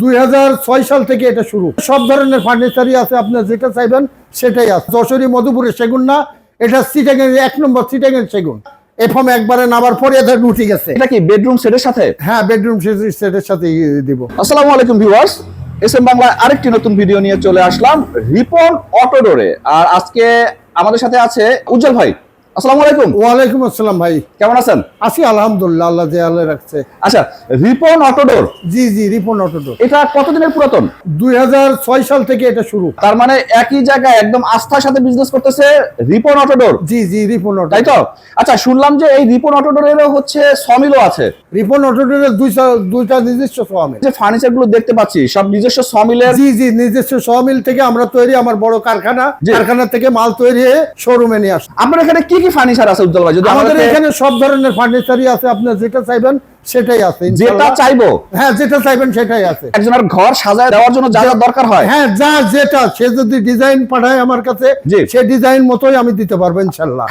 দুই হাজার ছয় সাল থেকে এটা শুরু। সব ধরনের ফার্নিচারই আছে আপনার যেটা চাইবেন সেটাই আছে। যশোরী মধুপুরের সেগুন না এটা সিটাগের এক নম্বর সিটাগের সেগুন। এফম একবারে নামার পরে এদের উঠে গেছে। এটা কি বেডরুম সেটের সাথে? হ্যাঁ বেডরুম সেটের সাথে দিব। আসসালামু আলাইকুম ভিউয়ার্স এস এম বাংলা আরেকটি নতুন ভিডিও নিয়ে চলে আসলাম রিপন অটোডোরে আর আজকে আমাদের সাথে আছে উজ্জ্বল ভাই। আসসালামু আলাইকুম। ওয়ালাইকুম আসসালাম ভাই। কেমন আছেন? আছি আলহামদুলিল্লাহ আল্লাহ যে আল্লাহ রাখছে। আচ্ছা রিপন অটোডোর? জি জি রিপন অটোডোর। এটা কতদিনের পুরাতন? দুই হাজার ছয় সাল থেকে এটা শুরু। তার মানে একই জায়গায় একদম আস্থার সাথে বিজনেস করতেছে রিপন অটোডোর? জি জি রিপন অটো তাই তো? আচ্ছা শুনলাম যে এই রিপন অটোডোরেরও হচ্ছে সমিলও আছে। রিপন অটোডোরের দুইটা দুইটা নিজস্ব সমিল যে ফার্নিচারগুলো দেখতে পাচ্ছি সব নিজস্ব সমিলের জি জি নিজস্ব সমিল থেকে আমরা তৈরি আমার বড় কারখানা। কারখানা থেকে মাল তৈরি হয়ে শোরুমে নিয়ে আসি। আপনার এখানে কি কি ফার্নিচার আছে উজ্জ্বল ভাই? যদি আমাদের এখানে সব ধরনের ফার্নিচারই আছে আপনি যেটা চাইবেন সেটাই আছে যেটা চাইব। হ্যাঁ যেটা চাইবেন সেটাই আছে। একজনের ঘর সাজায় দেওয়ার জন্য যা দরকার হয়। হ্যাঁ যা যেটা সে যদি ডিজাইন পাঠায় আমার কাছে সে ডিজাইন মতোই আমি দিতে পারব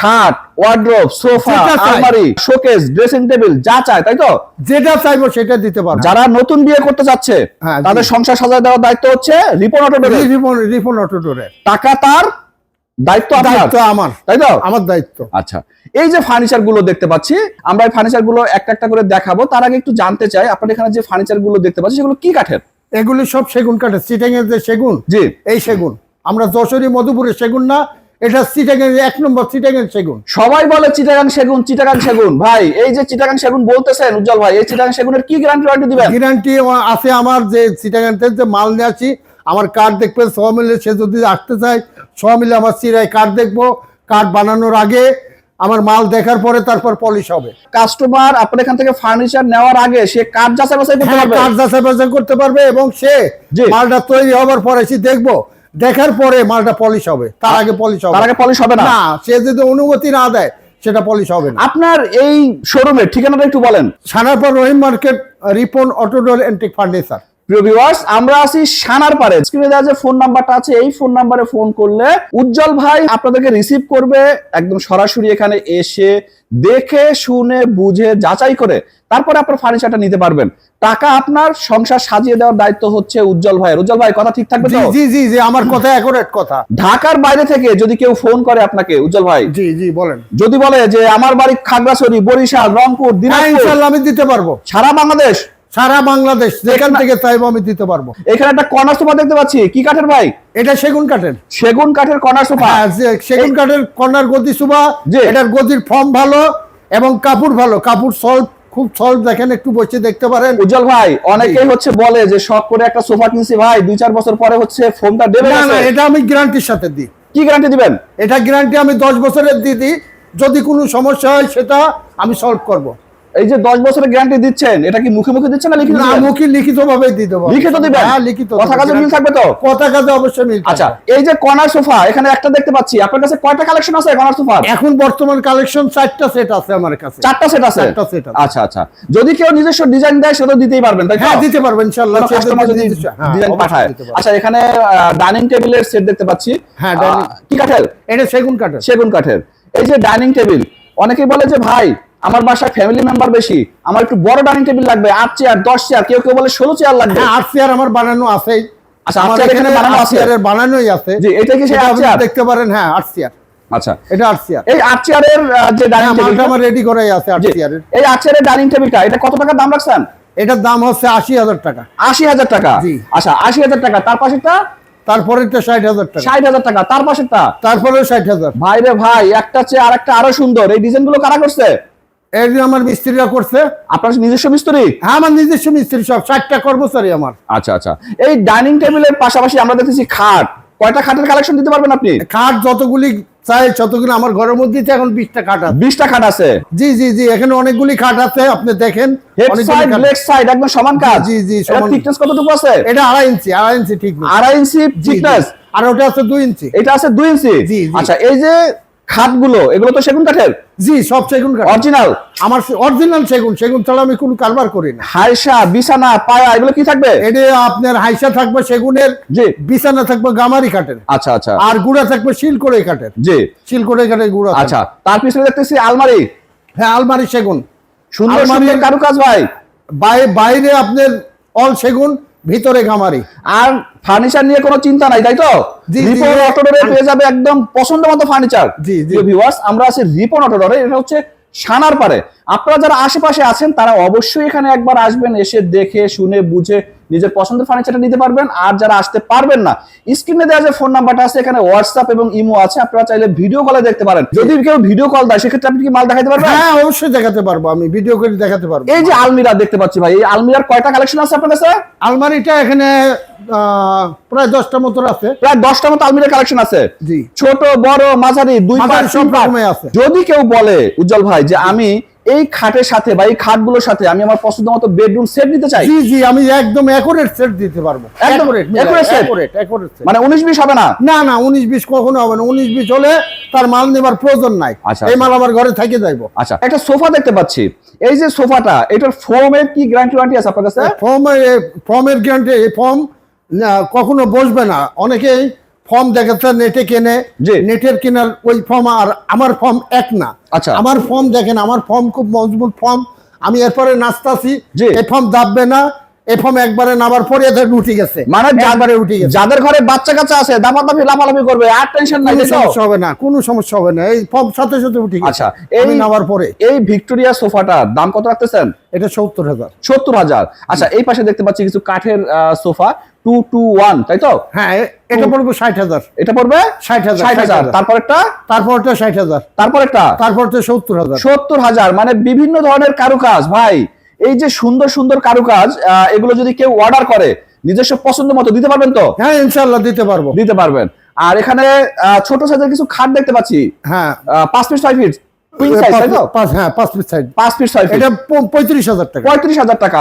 খাট ওয়ার্ড্রোব সোফা চাই। আলমারি শোকেস ড্রেসিং টেবিল যা চায় তাই তো? যেটা চাইব সেটা দিতে পারব। যারা নতুন বিয়ে করতে যাচ্ছে হ্যাঁ, তাদের সংসার সাজায় দেওয়ার দায়িত্ব হচ্ছে রিপন অটোডোরের। রিপন রিপন অটোডোরের। টাকা তার দায়িত্ব দায়িত্ব আমার। তাই তো? আমার দায়িত্ব। আচ্ছা এই যে ফার্নিচারগুলো দেখতে পাচ্ছি আমরা এই ফার্নিচারগুলো একটা একটা করে দেখাবো। তার আগে একটু জানতে চাই আপনার এখানে যে ফার্নিচারগুলো দেখতে পাচ্ছি সেগুলো কি কাঠের? এগুলি সব সেগুন কাঠের। সিটেং এর যে সেগুন জি। এই সেগুন। আমরা যশোরী মধুপুরের সেগুন না এটা এর এক নম্বর এর সেগুন। সবাই বলে চিটাগাং সেগুন চিটাগাং সেগুন। ভাই এই যে চিটাগাং সেগুন বলতেছেন উজ্জ্বল ভাই এই চিটাগাং সেগুনের কি গ্যারান্টি ওয়ারেন্টি দিবেন? গ্যারান্টি আছে আমার যে সিটাগান থেকে যে মাল নিয়ে আসি আমার কার্ড দেখবেন ছ মিলে সে যদি আসতে চায় ছ মিলে আমার সিরাই কার্ড দেখব। কার্ড বানানোর আগে আমার মাল দেখার পরে তারপর পলিশ হবে। কাস্টমার আপনার এখান থেকে ফার্নিচার নেওয়ার আগে সে কাঠ যাচাই বাছাই করতে হ্যাঁ পারবে? কার্ড যাচাই বাছাই করতে পারবে এবং সে মালটা তৈরি হবার পরে সে দেখব। দেখার পরে মালটা পলিশ হবে। তার আগে পলিশ হবে। তার আগে পলিশ হবে না? সে যদি অনুমতি না দেয় সেটা পলিশ হবে না। আপনার এই শোরুমের ঠিকানাটা একটু বলেন। Sanarpar Rahim market Ripon auto door antique furniture. প্রিয় ভিউয়ার্স আমরা আছি সানার পারে স্ক্রিনে দেওয়া যে ফোন নাম্বারটা আছে এই ফোন নাম্বারে ফোন করলে উজ্জ্বল ভাই আপনাদেরকে রিসিভ করবে একদম সরাসরি এখানে এসে দেখে শুনে বুঝে যাচাই করে তারপরে আপনার ফার্নিচারটা নিতে পারবেন। টাকা আপনার সংসার সাজিয়ে দেওয়ার দায়িত্ব হচ্ছে উজ্জ্বল ভাইয়ের। উজ্জ্বল ভাই কথা ঠিক থাকবে জি জি জি আমার কথা অ্যাকোরেট কথা। ঢাকার বাইরে থেকে যদি কেউ ফোন করে আপনাকে উজ্জ্বল ভাই। জি জি বলেন। যদি বলে যে আমার বাড়ি খাগড়াছড়ি বরিশাল রংপুর হ্যাঁ দিনাজপুর ইনশাল্লাহ আমি দিতে পারব। সারা বাংলাদেশ সারা বাংলাদেশ যেখান থেকে চাইব আমি দিতে পারব। এখানে একটা কর্নার সোফা দেখতে পাচ্ছি। কি কাঠের ভাই? এটা সেগুন কাঠের। সেগুন কাঠের কর্নার সোফা। হ্যাঁ সেগুন কাঠের কর্নার গদি জি। এটার গদির ফর্ম ভালো এবং কাপড় ভালো। কাপড় সল্ভ খুব সল্ভ দেখেন একটু বসে দেখতে পারেন। উজ্জ্বল ভাই অনেকেই হচ্ছে বলে যে শখ করে একটা সোফা কিনছি ভাই দুই চার বছর পরে হচ্ছে ফোনটা দেবে না না এটা আমি গ্যারান্টির সাথে দিই। কি গ্যারান্টি দিবেন? এটা গ্যারান্টি আমি দশ বছরের দিয়ে দিই। যদি কোনো সমস্যা হয় সেটা আমি সলভ করব। এই যে দশ বছরের গ্যারান্টি দিচ্ছেন এটা কি মুখে মুখে দিচ্ছেন না লিখিত না মুখে লিখিত ভাবে দিয়ে দেবো লিখিত দিবেন? হ্যাঁ লিখিত কথা কাজে মিল থাকবে তো? কথা কাজে অবশ্যই মিল আচ্ছা এই যে কর্নার সোফা এখানে একটা দেখতে পাচ্ছি। আপনার কাছে কয়টা কালেকশন আছে সোফার? এখন বর্তমান কালেকশন সেট আছে আমার কাছে। সেট আছে? আছে। আচ্ছা আচ্ছা। যদি কেউ নিজস্ব ডিজাইন দেয় সেটা দিতেই পারবেন তাই হ্যাঁ দিতে পারবেন ইনশাআল্লাহ। কাস্টমার যদি হ্যাঁ, ডিজাইন পাঠায়। আচ্ছা এখানে ডাইনিং টেবিলের সেট দেখতে পাচ্ছি। হ্যাঁ, dining- কি কাঠের? এটা সেগুন কাঠের। সেগুন কাঠের। এই যে ডাইনিং টেবিল অনেকেই বলে যে ভাই আমার বাসায় ফ্যামিলি মেম্বার বেশি আমার একটু বড় ডাইনিং টেবিল লাগবে আট চেয়ার দশ চেয়ার কেউ কেউ বলে ষোলো চেয়ার লাগবে। হ্যাঁ আট চেয়ার আমার বানানো আছেই। আচ্ছা, আট চেয়ার এখানে বানানো আছে? বানানোই আছে। জি, এটা কি সেই আট চেয়ার? দেখতে পারেন হ্যাঁ আট চেয়ার আচ্ছা। এটা আট চেয়ার এই আট চেয়ারের যে ডাইনিং হ্যাঁ আমার রেডি করাই আছে আট চেয়ারের এই আট চেয়ারের ডাইনিং টেবিলটা এটা কত টাকা দাম রাখছেন? এটার দাম হচ্ছে আশি হাজার টাকা। আশি হাজার টাকা? জি। আচ্ছা আশি হাজার টাকা। তার পাশেরটা? তারপরেরটা ষাট হাজার টাকা। ষাট হাজার টাকা। তার পাশেরটা? তারপরে ষাট হাজার। ভাই রে ভাই একটা চেয়ে আর একটা আরও সুন্দর। এই ডিজাইনগুলো কারা করছে? এই যে আমার মিস্ত্রিরা করছে আপনার নিজস্ব মিস্ত্রি? হ্যাঁ আমার নিজস্ব মিস্ত্রি সব ষাটটা কর্মচারী আমার। আচ্ছা আচ্ছা। এই ডাইনিং টেবিলের পাশাপাশি আমরা দেখতেছি খাট। কয়টা খাটের কালেকশন দিতে পারবেন আপনি? খাট যতগুলি চাই ততগুলি আমার ঘরের মধ্যে এখন বিশটা খাট আছে। বিশটা খাট আছে? জি জি জি এখানে অনেকগুলি খাট আছে আপনি দেখেন। সাইড একদম সমান কাজ? জি, জি, এটা সমান। থিকনেস কতটুকু আছে? এটা আড়াই ইঞ্চি আড়াই ইঞ্চি ঠিক আড়াই ইঞ্চি। থিকনেস আর ওটা আছে দুই ইঞ্চি। এটা আছে দুই ইঞ্চি। আচ্ছা এই যে খাটগুলো এগুলো তো সেগুন কাঠের? জি সব সেগুন কাঠ। অরিজিনাল আমার অরিজিনাল সেগুন সেগুন ছাড়া আমি কোনো কারবার করি না। হাইসা বিছানা পায়া এগুলো কি থাকবে? এটা আপনার হাইসা থাকবে সেগুনের জি। বিছানা থাকবে গামারি কাঠের। আচ্ছা আচ্ছা। আর গুড়া থাকবে শিলকড়ে কাঠের। জি। শিলকড়ে কাঠের গুড়া। আচ্ছা তার পিছনে দেখতেছি আলমারি। হ্যাঁ আলমারি সেগুন। সুন্দর কারুকাজ ভাই। বাই- বাইরে আপনার অল সেগুন ভিতরে গামারি। আর ফার্নিচার নিয়ে কোনো চিন্তা নাই তাই তো? রিপন অটোডরে অটোডোরে পেয়ে যাবে একদম পছন্দ মতো ফার্নিচার জি, জি। ভিউয়ার্স আমরা আছি রিপন অটোডরে এটা হচ্ছে সানার পারে আপনারা যারা আশেপাশে আছেন তারা অবশ্যই এখানে একবার আসবেন এসে দেখে শুনে বুঝে নিজের পছন্দের ফার্নিচারটা নিতে পারবেন। আর যারা আসতে পারবেন না স্ক্রিনে দেওয়া যে ফোন নাম্বারটা আছে এখানে হোয়াটসঅ্যাপ এবং ইমো আছে আপনারা চাইলে ভিডিও কলে দেখতে পারেন। যদি কেউ ভিডিও কল দেয় সেক্ষেত্রে আপনি কি মাল দেখাতে পারবেন? হ্যাঁ অবশ্যই দেখাতে পারব। আমি ভিডিও করে দেখাতে পারব। এই যে আলমিরা দেখতে পাচ্ছি ভাই এই আলমিরার কয়টা কালেকশন আছে আপনার কাছে? আলমারিটা এখানে প্রায় দশটা মতো আছে। প্রায় দশটা মতো আলমিরা কালেকশন আছে। ছোট বড় মাঝারি দুই সব রকমের আছে। যদি কেউ বলে উজ্জ্বল ভাই যে আমি এই খাটের সাথে বা এই খাটগুলোর সাথে আমি আমার পছন্দ মতো বেডরুম সেট নিতে চাই? জি জি আমি একদম অ্যাকুরেট সেট দিতে পারব। একদম accurate set? accurate, accurate মানে উনিশ বিশ হবে না? না না উনিশ বিশ কখনো হবে না। উনিশ বিশ হলে তার মাল নেবার প্রয়োজন নাই। আচ্ছা, এই মাল আমার ঘরে থেকে যাইবো। আচ্ছা একটা সোফা দেখতে পাচ্ছি। এই যে সোফাটা এটার ফোমের কি গ্যারান্টি ওয়ারেন্টি আছে আপনার কাছে? ফর্ম ফর্মের গ্যারান্টি এই ফর্ম কখনো বসবে না। অনেকেই ফর্ম দেখাচ্ছে নেটে কেনে। নেটের কেনার ওই ফর্ম আর আমার ফর্ম এক না আচ্ছা। আমার ফর্ম দেখেন আমার ফর্ম খুব মজবুত ফর্ম আমি এরপরে নাচতাছি জি। এই ফর্ম দাববে না এই ফর্ম একবারে নামার পরে এদের উঠে গেছে। মানে একবারে উঠে গেছে। যাদের ঘরে বাচ্চা কাচ্চা আছে দাপাদাপি লাফালাফি করবে আর টেনশন নাই? সমস্যা হবে না কোনো সমস্যা হবে না। এই ফর্ম সাথে সাথে উঠে গেছে। আচ্ছা এই নামার পরে এই ভিক্টোরিয়া সোফাটার দাম কত রাখতেছেন? এটা সত্তর হাজার। সত্তর হাজার। আচ্ছা এই পাশে দেখতে পাচ্ছি কিছু কাঠের সোফা টু টু ওয়ান তাই তো? হ্যাঁ এটা পড়বে ষাট হাজার। এটা পড়বে ষাট হাজার ষাট হাজার। তারপরেরটা তারপরটা ষাট হাজার। তারপরেরটা তারপরটা সত্তর হাজার। সত্তর হাজার মানে বিভিন্ন ধরনের কারুকাজ ভাই। এই যে সুন্দর সুন্দর কারুকাজ এগুলো যদি কেউ অর্ডার করে নিজস্ব পছন্দ মতো দিতে পারবেন তো? হ্যাঁ ইনশাল্লাহ দিতে পারব। দিতে পারবেন। আর এখানে ছোট সাইজের কিছু খাট দেখতে পাচ্ছি। হ্যাঁ। পাঁচ ফিট ছয় ফিট সাইজ হ্যাঁ পাঁচ পিস সাইড পাঁচ ফিট ফিট এটা পঁয়ত্রিশ হাজার টাকা। পঁয়ত্রিশ হাজার টাকা।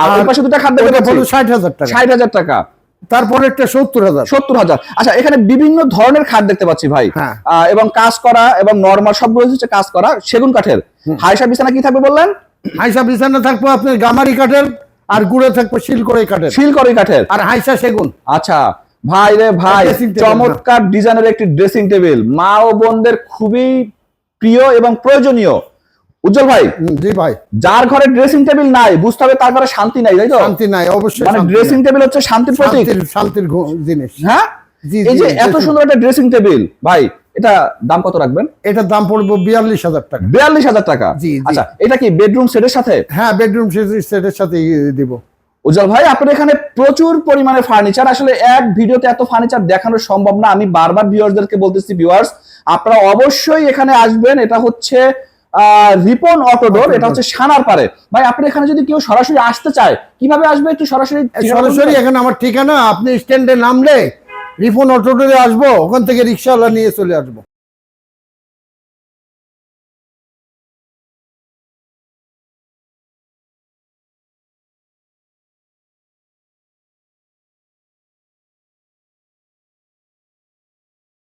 আর ওই পাশে দুটা খাট দেখতে পাচ্ছি। ষাট হাজার টাকা। ষাট হাজার টাকা। তারপরে একটা সত্তর হাজার। সত্তর হাজার। আচ্ছা এখানে বিভিন্ন ধরনের খাট দেখতে পাচ্ছি ভাই। হ্যাঁ। এবং কাজ করা এবং নর্মাল সবগুলো হচ্ছে কাজ করা সেগুন কাঠের। হাইসা বিছানা কি থাকবে বললেন? হাইসা বিছানা থাকব আপনার গামারি কাঠের আর গুড়ে থাকব শিলকড়াই কাঠের। শিল করে কাঠের? আর হাইসা সেগুন। আচ্ছা ভাই রে ভাই চমৎকার ডিজাইনের একটি ড্রেসিং টেবিল মা ও বোনদের খুবই প্রিয় এবং প্রয়োজনীয়। উজ্জ্বল ভাই জি ভাই। যার ঘরে ড্রেসিং টেবিল নাই বুঝতে হবে তার ঘরে শান্তি নাই তাই তো? শান্তি নাই অবশ্যই মানে ড্রেসিং টেবিল হচ্ছে শান্তির প্রতীক। শান্তির জিনিস। হ্যাঁ? জি, এই যে এত সুন্দর একটা ড্রেসিং টেবিল ভাই এটা দাম কত রাখবেন? এটার দাম পড়ব বিয়াল্লিশ হাজার টাকা। বিয়াল্লিশ হাজার টাকা? জি। আচ্ছা এটা কি বেডরুম সেটের সাথে? হ্যাঁ বেডরুম সেটের সাথে দিব। উজ্জ্বল ভাই আপনার এখানে প্রচুর পরিমাণে ফার্নিচার আসলে এক ভিডিওতে এত ফার্নিচার দেখানো সম্ভব না। আমি বারবার ভিউয়ার্সদেরকে বলতেছি ভিউয়ার্স আপনারা অবশ্যই এখানে আসবেন। এটা হচ্ছে আহ, রিপন অটোডোর এটা হচ্ছে সানার পারে। ভাই আপনি এখানে যদি কেউ সরাসরি আসতে চায় কীভাবে আসবে? একটু সরাসরি সরাসরি এখানে আমার ঠিকানা আপনি স্ট্যান্ডে নামলে রিফোন অটোতে আসব ওখান থেকে রিক্সাওয়ালা নিয়ে চলে আসব।